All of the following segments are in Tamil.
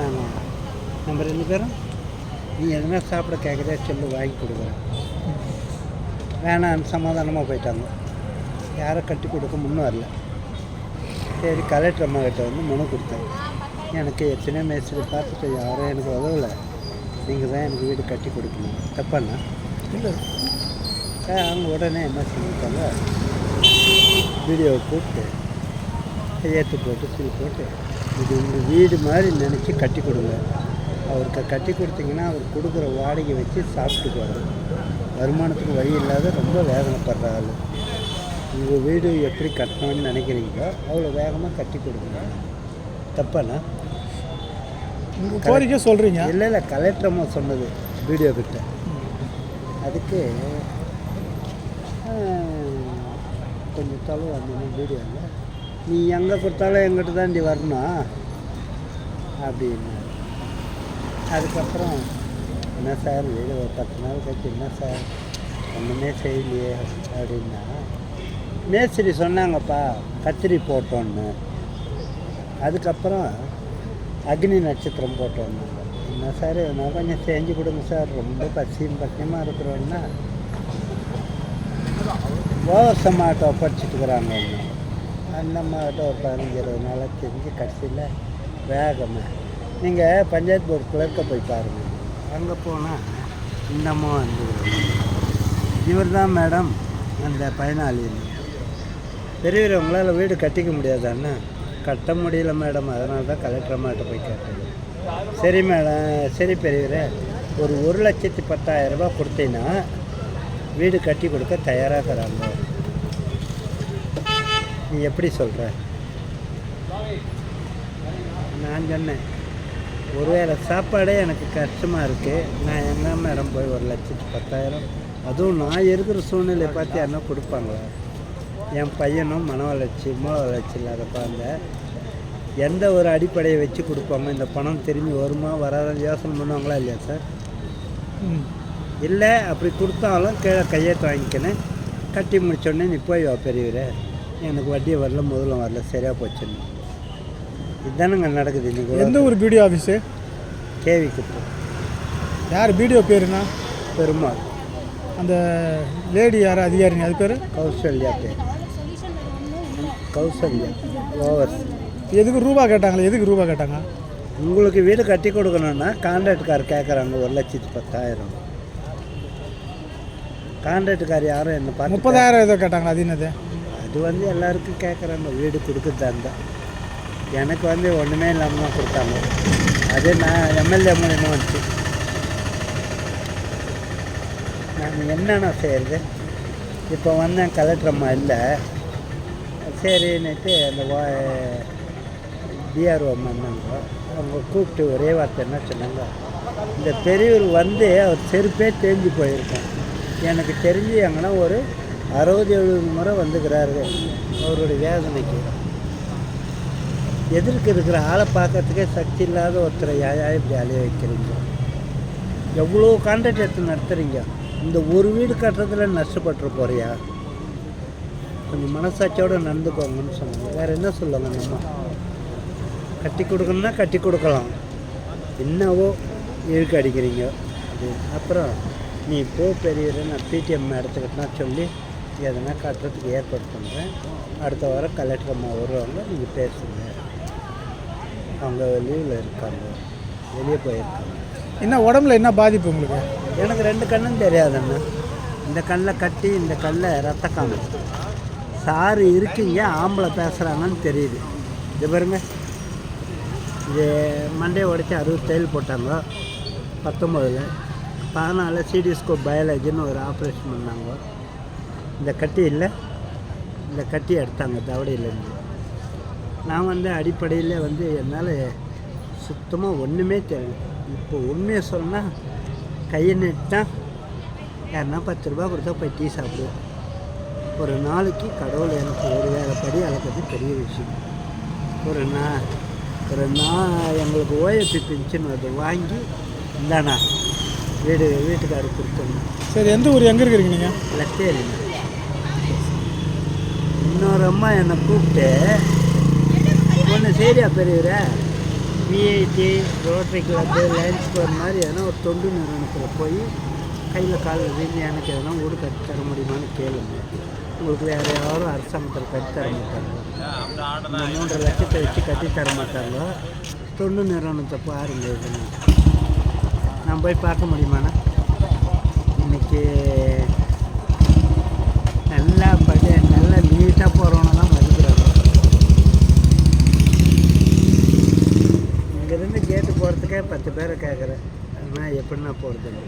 வேணாம் நம்ம ரெண்டு பேரும் நீ எதுனா சாப்பிட கேட்குறதா சொல்லி வாங்கி கொடுக்குறேன். வேணான்னு சமாதானமாக போயிட்டாங்க. யாரும் கட்டி கொடுக்க முன்னும் வரல. சரி கலெக்டர் அம்மா கிட்ட வந்து மனு கொடுத்தேன். எனக்கு எத்தனை மேஸ்திரி பார்த்துட்டு யாரும் எனக்கு உதவலை. நீங்கள் தான் எனக்கு வீடு கட்டி கொடுக்கணும். தப்பாண்ணா? இல்லை. அவங்க உடனே என்ன செஞ்சுட்டாங்க வீடியோவை கூப்பிட்டு கையெழுத்து போட்டு சீல் போட்டு இது உங்கள் வீடு மாதிரி நினச்சி கட்டி கொடுங்க. அவருக்கு கட்டி கொடுத்தீங்கன்னா அவர் கொடுக்குற வாடகை வச்சு சாப்பிட்டுக்குவார் வருமானத்துக்கு வழி இல்லாத ரொம்ப வேதனைப்படுற ஆள் உங்கள் வீடு எப்படி கட்டணும்னு நினைக்கிறீங்களோ அவ்வளோ வேகமாக கட்டி கொடுங்க. தப்பாண்ணா? உங்கள் கோரிக்கை சொல்கிறீங்க இல்லை இல்லை கலெக்டர் அம்மா சொன்னது வீடியோ கிட்ட. அதுக்கு கொஞ்சம் தொலை வந்தோம் வீடியோவில் நீ எங்கே கொடுத்தாலும் எங்கிட்ட தாண்டி வரணும்? அப்படின்னு. அதுக்கப்புறம் என்ன சார் வீடு ஒரு பத்து நாள் கழிச்சு என்ன சார்? ஒன்றுமே செய்யலையே அப்படின்னா மேஸ்திரி சொன்னாங்கப்பா கத்திரி போட்டோன்னு. அதுக்கப்புறம் அக்னி நட்சத்திரம் போட்டோன்னு என்ன சார் என்ன கொஞ்சம் செஞ்சு கொடுங்க சார் ரொம்ப பசியும் பசியமாக இருக்கிறோன்னா. ஓவர்ச மாட்டை படிச்சுட்டுக்கிறாங்க ஒன்று மாட்டை ஒரு பதினஞ்சு இருபது நாளாக தெரிஞ்சு கடைசியில் வேகமாக நீங்கள் பஞ்சாயத்து போர்டு கிளர்க்க போய் பாருங்கள் அங்கே போனால் இன்னமும் வந்து இவர் தான் மேடம் அந்த பயனாளி. பெரியவர் உங்களால் வீடு கட்டிக்க முடியாதாண்ணா கட்ட முடியல மேடம். அதனால தான் கலெக்டர் அம்மாட்ட போய் கேட்டேன். சரி மேடம் சரி பெரியவரே ஒரு ஒரு லட்சத்தி பத்தாயிரம் கொடுத்தீங்கன்னா வீடு கட்டி கொடுக்க தயாராக இருக்கிறாங்க. நீ எப்படி சொல்கிற நான் சொன்னேன். ஒருவேளை சாப்பாடே எனக்கு கஷ்டமாக இருக்குது நான் எங்கே மேடம் போய் ஒரு லட்சத்தி பத்தாயிரம்? அதுவும் நான் இருக்கிற சூழ்நிலையை பார்த்து யாருன்னா கொடுப்பாங்களா? என் பையனும் மன வளர்ச்சி மூல வளர்ச்சி இல்லாத குழந்தை எந்த ஒரு அடிப்படையை வச்சு கொடுப்பாங்க இந்த பணம் திரும்பி வருமா வராதுன்னு யோசனை பண்ணுவாங்களா இல்லையா சார்? இல்லை அப்படி கொடுத்தாலும் கீழே கையெழுத்து வாங்கிக்கினேன். கட்டி முடிச்சோடனே நீ போய் வா பெரியவரே. எனக்கு வட்டி வரல முதல்ல வரல சரியாக போச்சுன்னு இதுதானங்க நடக்குது எந்த இன்றைக்கி ஒரு பிடிஓ ஆஃபீஸு கேவி குப்பம். யார் பிடிஓ பேருண்ணா பெருமாள். அந்த லேடி யார் அதிகாரிங்க அது பேர்? கௌசல்யா பேர் கௌசல்யா. ஓவர் எதுக்கு ரூபா கேட்டாங்களே? எதுக்கு ரூபா கேட்டாங்க? உங்களுக்கு வீடு கட்டி கொடுக்கணுன்னா கான்ட்ராக்ட்கார் கேட்குறாங்க ஒரு லட்சத்தி பத்தாயிரம். கான்ட்ராக்ட்கார் யாரும் என்ன முப்பதாயிரம் ஏதோ கேட்டாங்களா அது என்னது? அது வந்து எல்லாருக்கும் கேட்குறாங்க வீடு கொடுக்குறதா இருந்தால் எனக்கு வந்து ஒன்றுமே இல்லாமல் தான் கொடுத்தாங்க. அது நான் எம்எல்ஏ மூலியமாக வந்துச்சு? நான் என்னென்ன செய்கிறது இப்போ வந்தேன் கலெக்டர் அம்மா இல்லை. சரின்னுட்டு அந்த வா பிஆர்ஓ அம்மா இருந்தாங்க. அவங்க கூப்பிட்டு ஒரே வார்த்தை என்ன சொன்னாங்க? இந்த பெரியவர் வந்து அவர் செருப்பே தேஞ்சு போயிருக்கோம். எனக்கு தெரிஞ்சு எங்கன்னா ஒரு அறுபது எழுபது முறை வந்துக்கிறாரு அவருடைய வேதனைக்கு. எதிர்க்கு இருக்கிற ஆளை பார்க்கறதுக்கே சக்தி இல்லாத ஒருத்தரை யாயா இப்படி அலைய வைக்கிறீங்க? எவ்வளோ கான்ட்ராக்ட் எடுத்து நடத்துகிறீங்க இந்த ஒரு வீடு கட்டுறதுல நஷ்டப்பட்டு போறியா? கொஞ்சம் மனசாட்சியோடு நடந்துக்கோங்கன்னு சொன்னாங்க. வேறு என்ன சொல்லுவாங்க நம்ம? கட்டி கொடுக்கணும்னா கட்டி கொடுக்கலாம். என்னவோ இழுக்கு அடிக்கிறீங்க. அது அப்புறம் நீ போ பெரியவர் நான் பிடிஎம் எடுத்துக்கிட்டேன்னா சொல்லி எதனா கட்டுறதுக்கு ஏற்பாடு பண்ணுறேன் அடுத்த வாரம் கலெக்டர் அம்மா வருவாங்க நீங்கள் பேசுங்க. அவங்க லீவில் இருக்காங்க. வெளியே போயிருக்காங்க. என்ன உடம்புல என்ன பாதிப்பு உங்களுக்கு? எனக்கு ரெண்டு கண்ணும் தெரியாதுண்ணா இந்த கண்ணில் கட்டி இந்த கண்ணில் ரத்த காணும். சாரு இருக்கீங்க ஆம்பளை பேசுகிறாங்கன்னு தெரியுது. இது பாருங்க. இது மண்டையை உடச்சி அறுபது தையல் போட்டாங்க. பத்தொம்போதில். பதினாலு சிடிஸ்கோப் பயாலஜின்னு ஒரு ஆப்ரேஷன் பண்ணாங்க. இந்த கட்டி இல்லை. இந்த கட்டி எடுத்தாங்க தவடையிலேருந்து நான் வந்து அடிப்படையில் வந்து என்னால் சுத்தமாக ஒன்றுமே தெரியல. இப்போ உண்மையை சொன்னால் கையை நீட்டா யாருன்னா பத்து ரூபா கொடுத்தா போய் டீ சாப்பிடுவேன் ஒரு நாளைக்கு கடவுள் எனக்கு ஒரு வேலை படி அளக்கிறது பெரிய விஷயம். ஒரு நா ஒரு நா எங்களுக்கு ஓஎப்பி பென்ஷன் அதை வாங்கி இந்தாண்ணா வீடு வீட்டுக்காரர் கொடுத்தோம். சரி எந்த ஊர் எங்கே இருக்கிறீங்க நீங்கள் லத்தேரிங்க இன்னொரு அம்மா என்னை கூப்பிட்டு ஒன்று சரியா பெரியவரே? VIT Rotary club Lions club மாதிரி எதனா ஒரு தொண்டு நிறுவனத்தில் போய் கையில் காலில் வீங்கி எனக்கு எதனா வீடு கட்டி தர முடியுமான்னு கேளுங்க. உங்களுக்கு வேறு யாரும் அரசாங்கத்தில் கட்டி தர மாட்டாங்க. இந்த மூன்றரை லட்சத்தை வச்சு கட்டி தர மாட்டாங்க தொண்டு நிறுவனத்தை பாருங்க இதுன்னு நான் போய் பார்க்க முடியுமாண்ணா? இன்னைக்கு நல்லா படி நல்லா நீட்டாக போகிறவனை தான் மதிக்கிறாங்க இங்கேருந்து கேட்டு போகிறதுக்கே பத்து பேரை நான் ஆனால் எப்படின்னா போகிறது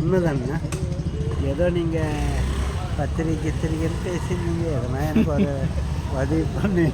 உண்மைதாங்கண்ணா ஏதோ நீங்கள் பத்திரிக்கை கித்திரிக்கைன்னு பேசியிருந்தீங்க. எதனா எனக்கு ஒரு உதவி பண்ணி.